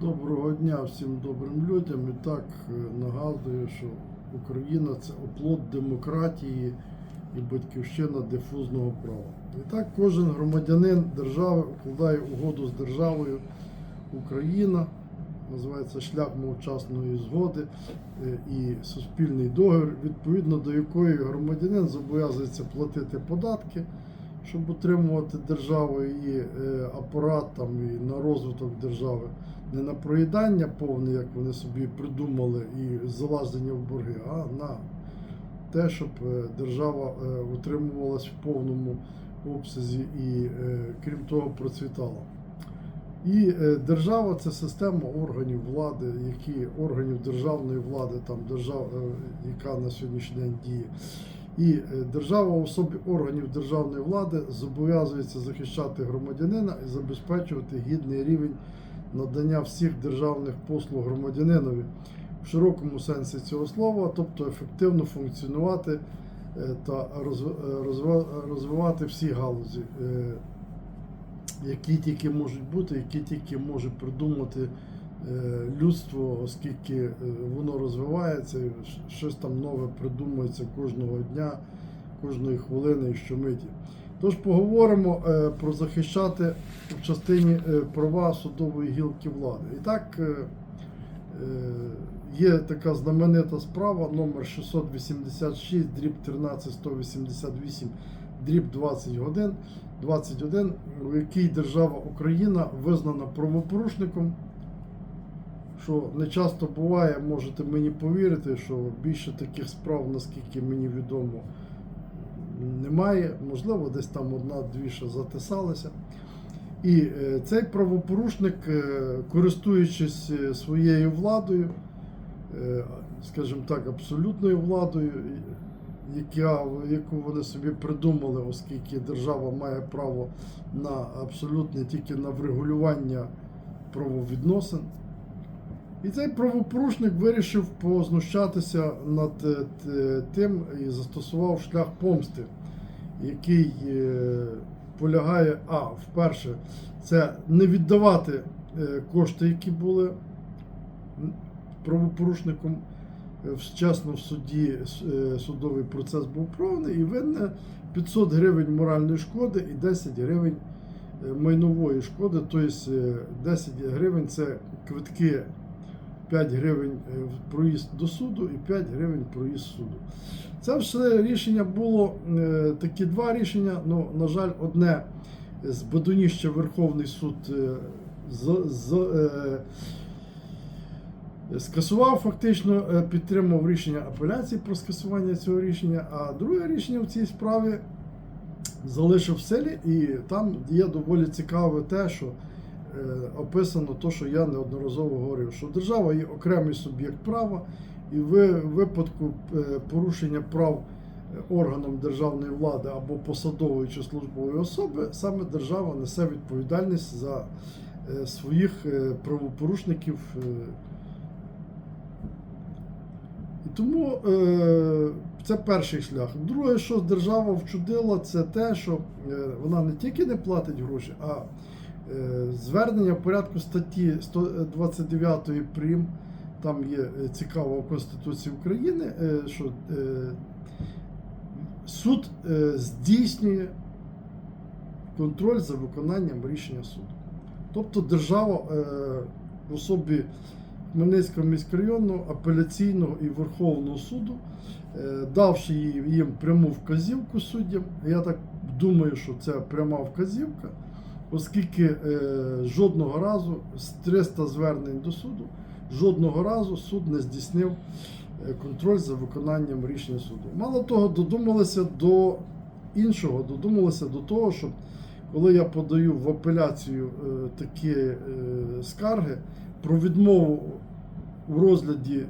Доброго дня всім добрим людям. І так е, нагадую, що Україна це оплот демократії і батьківщина дифузного права. І так кожен громадянин держави укладає угоду з державою Україна, називається шлях мовчасної згоди е, і суспільний договір, відповідно до якої громадянин зобов'язується платити податки щоб утримувати державу і е, апарат там, і на розвиток держави, не на проїдання повне, як вони собі придумали, і залазення в борги, а на те, щоб е, держава е, утримувалась в повному обсязі і, крім того, процвітала. І держава це система органів влади, які органів державної влади, там держав, яка на сьогоднішній день діє. І е, держава в особі органів державної влади зобов'язується захищати громадянина і забезпечувати гідний рівень надання всіх державних послуг громадянинові в широкому сенсі цього слова, тобто ефективно функціонувати е, та е, розвивати всі галузі, які тільки можуть бути, які тільки може придумати людство, оскільки е, воно розвивається, щось там нове придумується кожного дня, кожної хвилини і щомиті. Тож поговоримо е, про захищати в частині е, права судової гілки влади. І так е, е, є така знаменита справа номер 686, дріб 13188, дріб 20 годин, 21, у якій держава Україна визнана правопорушником що не часто буває, можете мені повірити, що більше таких справ, наскільки мені відомо, немає. Можливо, десь там одна-дві ще затисалися. І е, цей правопорушник, е, користуючись е, своєю владою, скажімо так, абсолютною владою, яку вони собі придумали, оскільки держава має право на абсолютне тільки на врегулювання правовідносин. І цей правопорушник вирішив познущатися над е, тим і застосував шлях помсти, який е, полягає, а, вперше, це не віддавати е, кошти, які були правопорушником. Е, Вчасно в суді е, судовий процес був проведений і винне 500 гривень моральної шкоди і 10 гривень е, майнової шкоди, тобто е, 10 гривень це квитки 5 гривень е, проїзд до суду і 5 гривень проїзд суду. Це все рішення було е, такі два рішення. Ну, на жаль, одне з Бадоніща Верховний суд е, з, з, е, скасував фактично, підтримав рішення апеляції про скасування цього рішення, а друге рішення в цій справі залишив в силі, і там є доволі цікаве те, що описано те, що я неодноразово говорив, що держава є окремий суб'єкт права, і в випадку е, порушення прав е, органом державної влади або посадової чи службової особи, саме держава несе відповідальність за е, своїх е, правопорушників. е, і тому е, це перший шлях. Друге, що держава вчудила, це те, що е, вона не тільки не платить гроші, а е, звернення в порядку статті 129 прим. Там є е, цікаво в Конституції України, е, що е, суд е, здійснює контроль за виконанням рішення суду. Тобто держава е, в особі Хмельницького міськрайонного апеляційного і Верховного суду, е, давши їм пряму вказівку суддям, я так думаю, що це пряма вказівка, оскільки е, жодного разу з 300 звернень до суду, жодного разу суд не здійснив е, контроль за виконанням рішення суду. Мало того, додумалися до іншого, додумалися до того, щоб коли я подаю в апеляцію е, такі скарги про відмову у розгляді,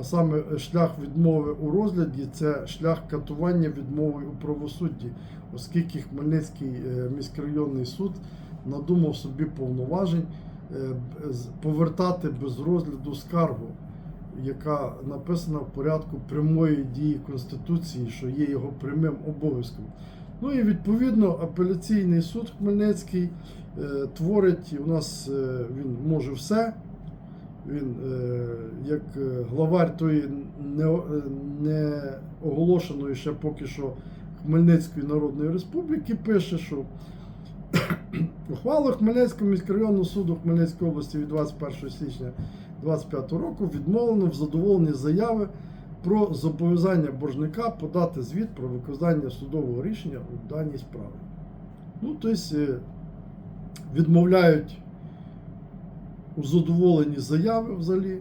а саме шлях відмови у розгляді це шлях катування відмовою у правосудді, оскільки Хмельницький е, міськрайонний суд надумав собі повноважень е, повертати без розгляду скаргу, яка написана в порядку прямої дії Конституції, що є його прямим обов'язком. Ну і відповідно апеляційний суд Хмельницький е, творить, і у нас е, він може все. Він е, як е, главарь тої не, е, не оголошеної ще поки що Хмельницької Народної Республіки пише, що ухвалу Хмельницького міськрайонного суду Хмельницької області від 21 січня 2025 року відмовлено в задоволенні заяви про зобов'язання боржника подати звіт про виконання судового рішення у даній справі. Ну, тобто відмовляють у задоволенні заяви взагалі.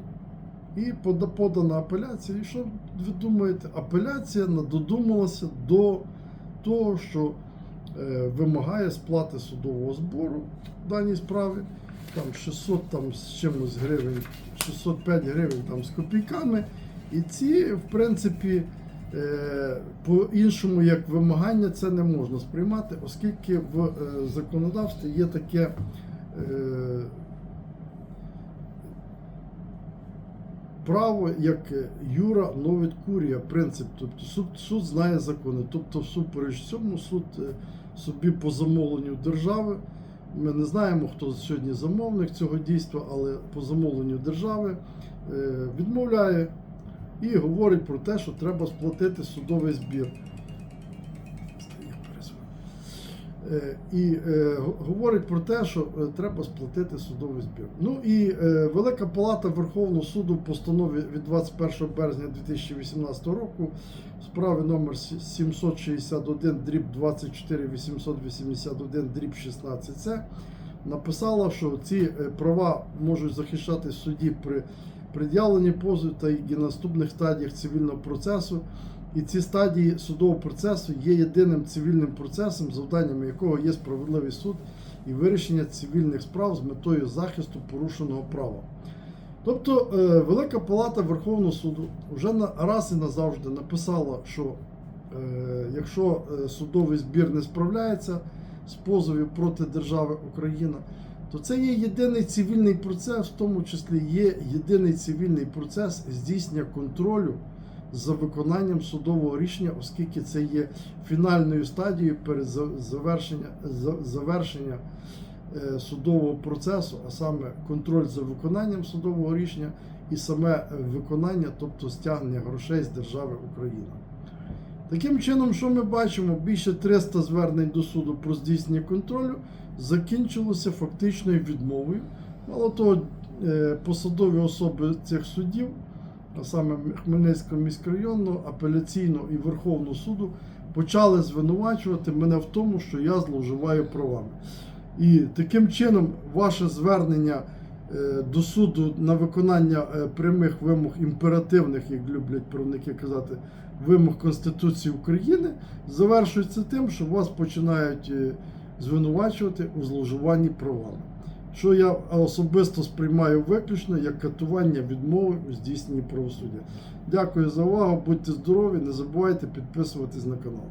І подана апеляція. І що ви думаєте? Апеляція додумалася до того, що е, вимагає сплати судового збору в даній справі. Там 600 там, з чимось гривень, 605 гривень там, з копійками. І ці, в принципі, е, по-іншому як вимагання це не можна сприймати, оскільки в е, законодавстві є таке. е, право як е, юра новит курія, принцип. Тобто суд, суд знає закони. Тобто, всупереч цьому суд е, собі по замовленню держави. Ми не знаємо, хто сьогодні замовник цього дійства, але по замовленню держави е, відмовляє і говорить про те, що треба сплатити судовий збір. І е, говорить про те, що е, треба сплатити судовий збір. Ну і е, Велика Палата Верховного суду в постанові від 21 березня 2018 року в справі номер 761 дріб 24 881 дріб 16 це написала, що ці е, права можуть захищати в суді при пред'явленні позову та і наступних стадіях цивільного процесу. І ці стадії судового процесу є єдиним цивільним процесом, завданням якого є справедливий суд і вирішення цивільних справ з метою захисту порушеного права. Тобто е, Велика Палата Верховного суду вже раз і назавжди написала, що е, якщо е, судовий збір не справляється з позовів проти держави Україна, то це є єдиний цивільний процес, в тому числі є єдиний цивільний процес здійснення контролю за виконанням судового рішення, оскільки це є фінальною стадією перед завершення, завершення е, судового процесу, а саме контроль за виконанням судового рішення і саме е, виконання, тобто стягнення грошей з держави Україна. Таким чином, що ми бачимо, більше 300 звернень до суду про здійснення контролю закінчилося фактичною відмовою. Мало того, е, посадові особи цих судів, а саме Хмельницького міськрайонного, апеляційного і Верховного суду, почали звинувачувати мене в тому, що я зловживаю правами. І таким чином, ваше звернення е, до суду на виконання е, прямих вимог імперативних, як люблять правники казати, вимог Конституції України, завершується тим, що вас починають звинувачувати у зловживанні правами. Що я особисто сприймаю виключно як катування відмови у здійсненні правосуддя. Дякую за увагу, будьте здорові, не забувайте підписуватись на канал.